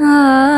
啊。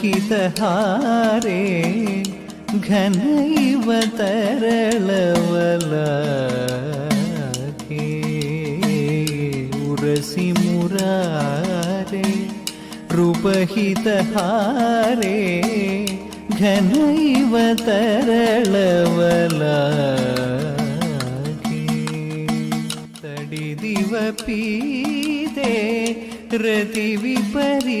ಹಿತಹಾರೆ ಘನ ಇವ ತರಳವಲ ಉರಸಿ ಮುರಾರೆ ರೂಪಹಿತಹಾರೆ ಘನ ಇವ ತರಳವಲ ತಡಿದಿವಪೀದೆ ರತಿ ವಿಪರೀದೆ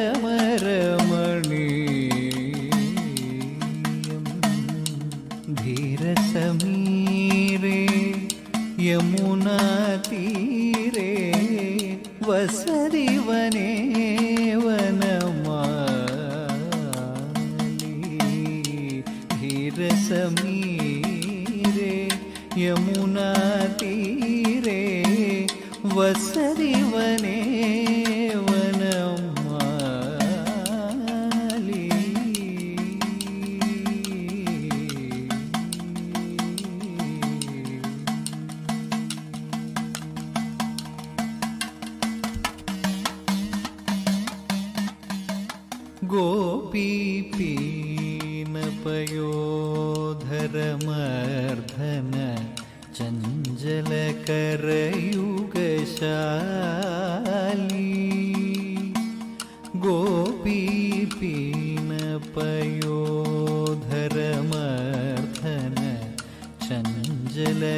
மீரே யமுனா தீரே வசதிவனே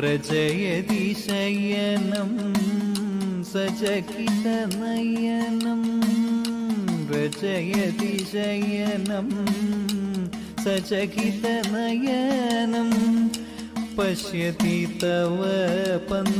പ്രജയതി ശയനം സജകിതനയനം രജയതി ശയനം സജകിതനയനം പശ്യതി തവ പന്ത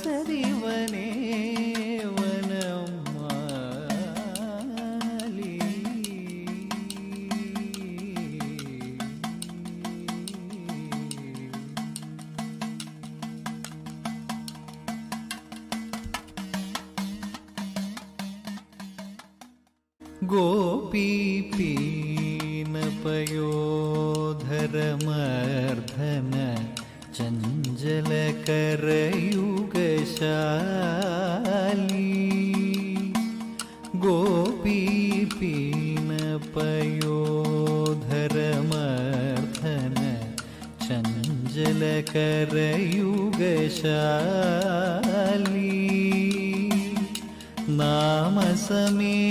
गोपीपीनपयोधरमर्धन चञ्जलकरयुगशाली गोपीपीनपयोधरमर्धन चञ्जलकरयुगशाली नाम समे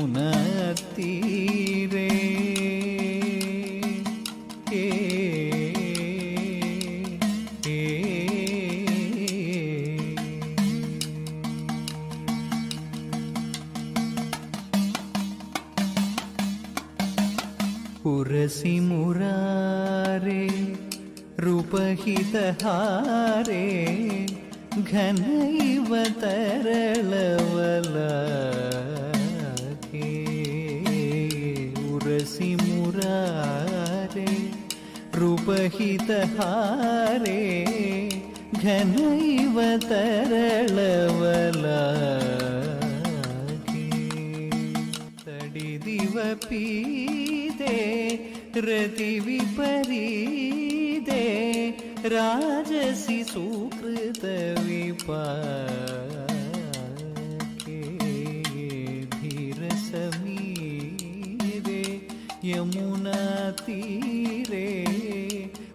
නුනැතිරේ ඒ ඒ පුරසිමුරාරේ රුපහිතහාරේ ಘನೈವ ತರಳವ उपहितहारे घनैव तरलवलागे तडिदिवपीदे रतिविपरीदे राजसि सुकृतविपा यमुना तीर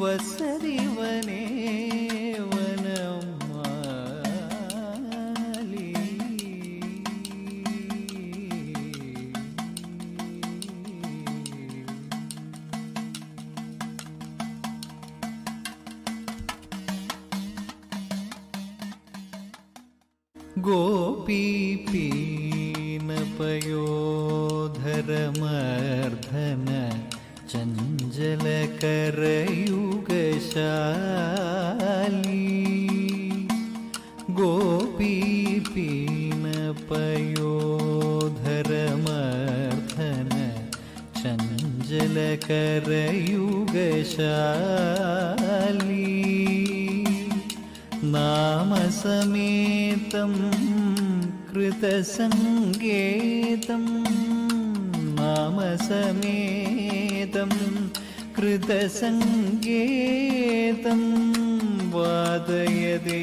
വസരിവനേ गोपीपीणपयोधरमर्धन चञ्जलकरयुगशाली नामसमेतं कृतसङ्गेतं नामसमेतं कृतसङ्गेतं वादयदे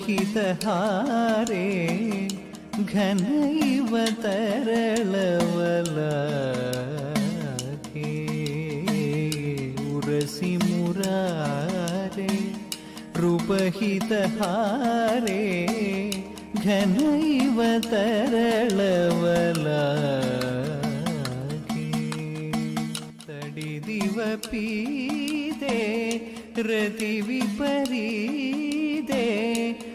हितहारे घनैव तरलवलाखे उरसि मुरारे रूपहितहारे घनैव तरलवलाखे तडिदिवपीते रतिविपरीदे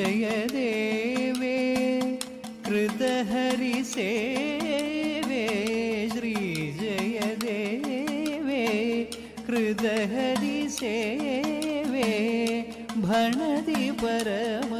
जय हरि जयदेवे कृत हरि कृतहरिसेवे भणति परम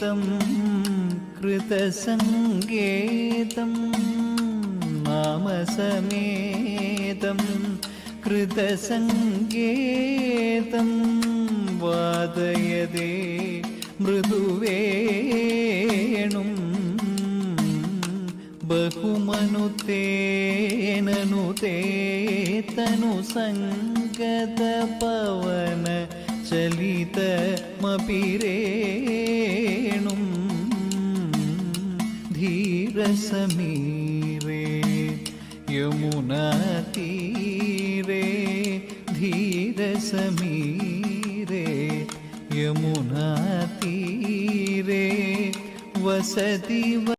സംഗീതം कृतसङ्गीतं नामसमेतं कृतसङ्गीतं वादयदे मृदुवेणुं बहुमनुतेननुते तनुसङ्गतपवन चलितमपि रे സമീപേ യമുനാ തീരേ ധീര സമീരേ യമുനാ തീരേ വസതി